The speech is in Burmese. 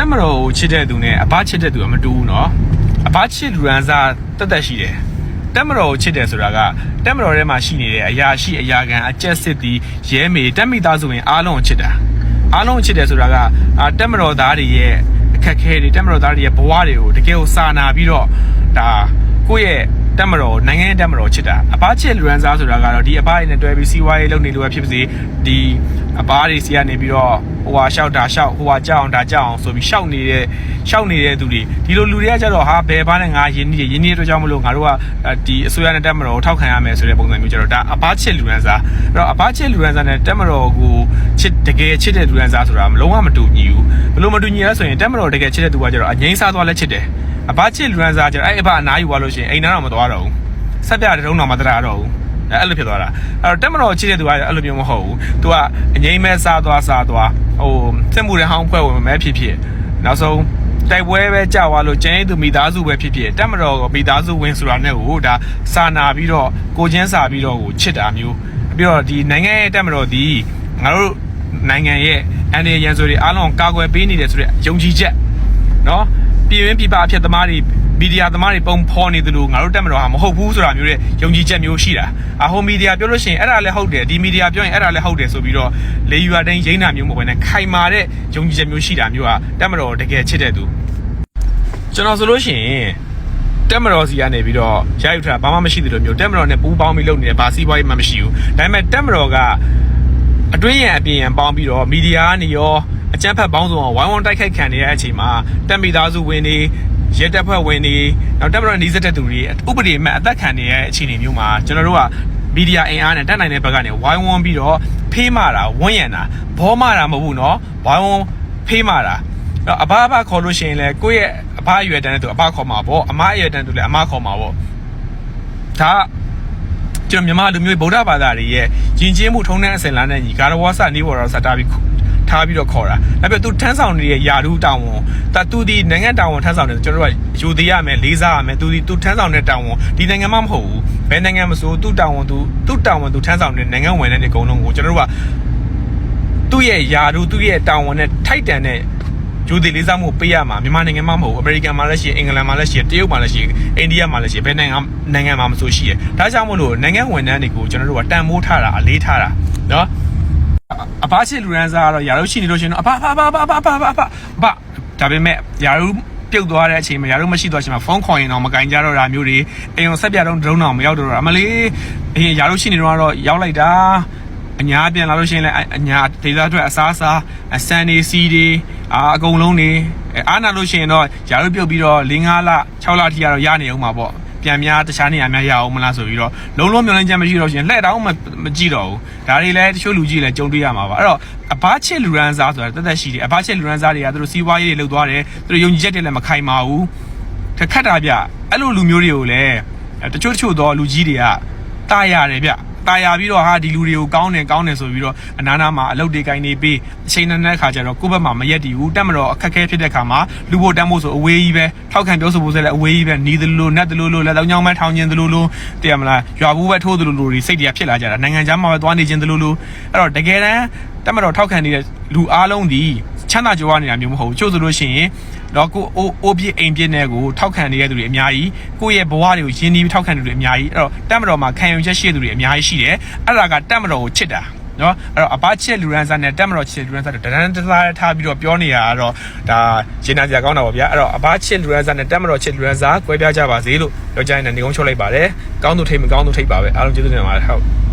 တက်မတော်ကိုချစ်တဲ့သူနဲ့အဘချစ်တဲ့သူအမတူဘူးနော်အဘချစ်လူရန်စားတက်တက်ရှိတယ်တက်မတော်ကိုချစ်တယ်ဆိုတာကတက်မတော်ထဲမှာရှိနေတဲ့အရာရှိအရာခံအကျက်စစ်သည်ရဲမေတက်မိသားစုဝင်အားလုံးကိုချစ်တာအားလုံးကိုချစ်တယ်ဆိုတာကတက်မတော်သားတွေရဲ့အခက်ခဲတွေတက်မတော်သားတွေရဲ့ဘဝတွေကိုတကယ်ကိုစာနာပြီးတော့ဒါကိုယ့်ရဲ့ တက်မတော်နိုင်ငံရဲ့တက်မတော်ချစ်တာအဘချစ်လူရန်စားဆိုတာကတော့ဒီအဘတွေနဲ့တွဲပြီးစီးပွားရေးလုပ်နေလို့ပဲဖြစ်ပါစေဒီအဘတွေစီကနေပြီးတော့ဟိုဟာရှောက်တာရှောက်ဟိုဟာကြောက်အောင်ဒါကြောက်အောင်ဆိုပြီးရှောက်နေတဲ့ရှောက်နေတဲ့သူတွေဒီလိုလူတွေကကြတော့ဟာဘယ်ဘာနဲ့ငါယင်းနေယင်းနေတဲ့အတွက်ကြောင့်မလို့ငါတို့ကဒီအစိုးရနဲ့တက်မတော်ကိုထောက်ခံရမယ်ဆိုတဲ့ပုံစံမျိုးကြတော့ဒါအဘချစ်လူရန်စားအဲ့တော့အဘချစ်လူရန်စားနဲ့တက်မတော်ကိုချစ်တကယ်ချစ်တဲ့လူရန်စားဆိုတာမလုံးဝမတူညီဘူးဘယ်လိုမတူညီလဲဆိုရင်တက်မတော်တကယ်ချစ်တဲ့သူကကြတော့အငိမ့်စားသွားလဲချစ်တယ် အဘချစ်လူရန်စားကြတော့အဲ့အဘအနားယူသွားလို့ရှိရင်အိမ်နာတော့မသွားတော့ဘူးဆက်ပြတဲ့တုံးတော်မတရာတော့ဘူးအဲ့လိုဖြစ်သွားတာအဲ့တော့တက်မတော်ချစ်တဲ့သူကအဲ့လိုမျိုးမဟုတ်ဘူးသူကအငိမ့်မဲစားသွားစားသွားဟိုစစ်မှုတဲ့ဟောင်းဖွဲ့ဝင်မဲဖြစ်ဖြစ်နောက်ဆုံးတိုက်ပွဲပဲကြာသွားလို့ကျင်းသူမိသားစုပဲဖြစ်ဖြစ်တက်မတော်မိသားစုဝင်ဆိုတာနဲ့ဟိုဒါစာနာပြီးတော့ကိုချင်းစာပြီးတော့ဟိုချစ်တာမျိုးပြီးတော့ဒီနိုင်ငံရဲ့တက်မတော်ဒီငါတို့နိုင်ငံရဲ့အန်ဒီရန်ဆိုတွေအားလုံးကာကွယ်ပေးနေတယ်ဆိုတဲ့ယုံကြည်ချက်နော် ပြည်ရင်းပြည်ပအဖြစ်သမားတွေမီဒီယာသမားတွေပုံဖော်နေသလိုငါတို့တက်မတော်ဟာမဟုတ်ဘူးဆိုတာမျိုးတဲ့ယုံကြည်ချက်မျိုးရှိတာအဟိုမီဒီယာပြောလို့ရှိရင်အဲ့ဒါလည်းဟုတ်တယ်ဒီမီဒီယာပြောရင်အဲ့ဒါလည်းဟုတ်တယ်ဆိုပြီးတော့လေယူရတိုင်းရိမ့်တာမျိုးမဟုတ်ဘဲနဲ့ခိုင်မာတဲ့ယုံကြည်ချက်မျိုးရှိတာမျိုးကတက်မတော်တကယ်ချစ်တဲ့သူကျွန်တော်ဆိုလို့ရှိရင်တက်မတော်စီကနေပြီးတော့ရယူထားဘာမှမရှိသလိုမျိုးတက်မတော်နဲ့ပူးပေါင်းပြီးလုပ်နေတဲ့ဘာစီးပွားရေးမှမရှိဘူးဒါပေမဲ့တက်မတော်ကအတွင်းရန်အပြင်ရန်ပေါင်းပြီးတော့မီဒီယာကနေရော အကြမ်းဖက်ပေါင်းစုံအောင်ဝိုင်းဝန်းတိုက်ခိုက်ခံနေတဲ့အချိန်မှာတက်မိသားစုဝင်တွေရဲတပ်ဖွဲ့ဝင်တွေနောက်တက်မတော်နေစတဲ့သူတွေဥပဒေမဲ့အသက်ခံနေတဲ့အချိန်တွေမျိုးမှာကျွန်တော်တို့ကမီဒီယာအင်အားနဲ့တက်နိုင်တဲ့ဘက်ကနေဝိုင်းဝန်းပြီးတော့ဖေးမာတာဝန်းရံတာဘောမာတာမဟုတ်ဘူးเนาะဝိုင်းဝန်းဖေးမာတာအဲ့တော့အဘအဘခေါ်လို့ရှိရင်လည်းကိုယ့်ရဲ့အဘအရွယ်တန်းတဲ့သူအဘခေါ်မှာပေါ့အမအရွယ်တန်းသူလည်းအမခေါ်မှာပေါ့ဒါက ကျွန်တော်မြန်မာလူမျိုးဗုဒ္ဓဘာသာတွေရဲ့ယဉ်ကျေးမှုထုံးတမ်းအစဉ်လာနဲ့ညီဂါရဝါစနေဘော်တော်စတာပြီး ထားပြီးတော့ခေါ်တာဒါပေမဲ့သူထမ်းဆောင်နေတဲ့ယာရုတောင်ဝန်ဒါသူဒီနိုင်ငံတောင်ဝန်ထမ်းဆောင်တယ်ကျွန်တော်တို့ကယူသေးရမယ်လေးစားရမယ်သူဒီသူထမ်းဆောင်တဲ့တောင်ဝန်ဒီနိုင်ငံမှမဟုတ်ဘူးဘယ်နိုင်ငံမဆိုသူတောင်ဝန်သူသူတောင်ဝန်သူထမ်းဆောင်တဲ့နိုင်ငံဝင်တဲ့အကုန်လုံးကိုကျွန်တော်တို့ကသူ့ရဲ့ယာရုသူ့ရဲ့တောင်ဝန်နဲ့ထိုက်တန်တဲ့ယူသေးလေးစားမှုပေးရမှာမြန်မာနိုင်ငံမှမဟုတ်ဘူးအမေရိကန်မှာလည်းရှိတယ်အင်္ဂလန်မှာလည်းရှိတယ်တရုတ်မှာလည်းရှိတယ်အိန္ဒိယမှာလည်းရှိတယ်ဘယ်နိုင်ငံနိုင်ငံမှာမဆိုရှိတယ်ဒါကြောင့်မို့လို့နိုင်ငံဝန်ထမ်းတွေကိုကျွန်တော်တို့ကတန်ဖိုးထားတာအလေးထားတာနော် အဘချစ်လူရန်စားကတော့ယာရုရှိနေလို့ရှင်တော့အဘအဘအဘအဘအဘအဘအဘဒါပေမဲ့ယာရုပြုတ်သွားတဲ့အချိန်မှာယာရုမရှိတော့အချိန်မှာဖုန်းခေါ်ရင်တော့မကင်ကြတော့တာမျိုးတွေအိမ်ုံဆက်ပြတော့ဒရုန်းအောင်မရောက်တော့တာအမလေးအရင်ယာရုရှိနေတော့တော့ရောက်လိုက်တာအညာပြန်လာလို့ရှိရင်လည်းအညာဒေသအတွက်အစားအစာအစံနေစီတွေအာအကုန်လုံးနေအားနာလို့ရှိရင်တော့ယာရုပြုတ်ပြီးတော့၄-၅လ6လထိကတော့ရနေအောင်မှာပေါ့ ပြန်များတခြားနေရာများရအောင်မလားဆိုပြီးတော့လုံးလုံးမျောလင်းချက်မရှိတော့ရှင်လှည့်တောင်းမမကြည့်တော့ဘူးဒါတွေလည်းတချို့လူကြီးလည်းကြုံတွေ့ရမှာပါအဲ့တော့အဘချစ်လူရန်စားဆိုတာတက်တက်ရှိတယ်အဘချစ်လူရန်စားတွေကသူတို့စီးပွားရေးတွေလုပ်သွားတယ်သူတို့ယုံကြည်ချက်တွေလည်းမခိုင်ပါဘူးတခက်တာဗျအဲ့လိုလူမျိုးတွေကိုလည်းတချို့တချို့တော့လူကြီးတွေကတာရတယ်ဗျ တာယာပြီးတော့ဟာဒီလူတွေကိုကောင်းတယ်ကောင်းတယ်ဆိုပြီးတော့အနာနာမှာအလုပ်တွေကိုင်းနေပြီးအချိန်နဲ့တဲ့ခါကျတော့ကိုယ့်ဘက်မှာမရက်တည်ဘူးတက်မတော့အခက်ခဲဖြစ်တဲ့ခါမှာလူဖို့တမ်းဖို့ဆိုအဝေးကြီးပဲထောက်ခံပြောဆိုဖို့ဆိုလည်းအဝေးကြီးပဲနီးသလိုလိုနတ်သလိုလိုလက်တောင်းချောင်းမဲထောင်ခြင်းသလိုလိုတည်ရမလားရွာဘူးပဲထိုးသလိုလိုတွေစိတ်တွေကဖြစ်လာကြတာနိုင်ငံခြားမှာပဲသွားနေခြင်းသလိုလိုအဲ့တော့တကယ်တမ်းတက်မတော်ထောက်ခံနေတဲ့လူအားလုံးဒီ ချမ်းသာကြွားနေတာမျိုးမဟုတ်ဘူးချို့ဆိုလို့ရှိရင်တော့ကိုအိုးအိုးပြစ်အိမ်ပြစ်နဲ့ကိုထောက်ခံနေတဲ့သူတွေအများကြီးကိုယ့်ရဲ့ဘဝတွေကိုရင်းနှီးပြီးထောက်ခံနေသူတွေအများကြီးအဲ့တော့တက်မတော်မှာခံယူချက်ရှိတဲ့သူတွေအများကြီးရှိတယ်အဲ့ဒါကတက်မတော်ကိုချစ်တာနော်အဲ့တော့အဘချစ်လူရန်စားနဲ့တက်မတော်ချစ်လူရန်စားတဒန်းတသားထားပြီးတော့ပြောနေရတာကတော့ဒါရှင်းနာစရာကောင်းတာပေါ့ဗျာအဲ့တော့အဘချစ်လူရန်စားနဲ့တက်မတော်ချစ်လူရန်စားကွဲပြားကြပါစေလို့ပြောကြရင်လည်းနေကုန်းချုပ်လိုက်ပါတယ်ကောင်းသူထိတ်မကောင်းသူထိတ်ပါပဲအားလုံးကျေးဇူးတင်ပါတယ်ဟုတ်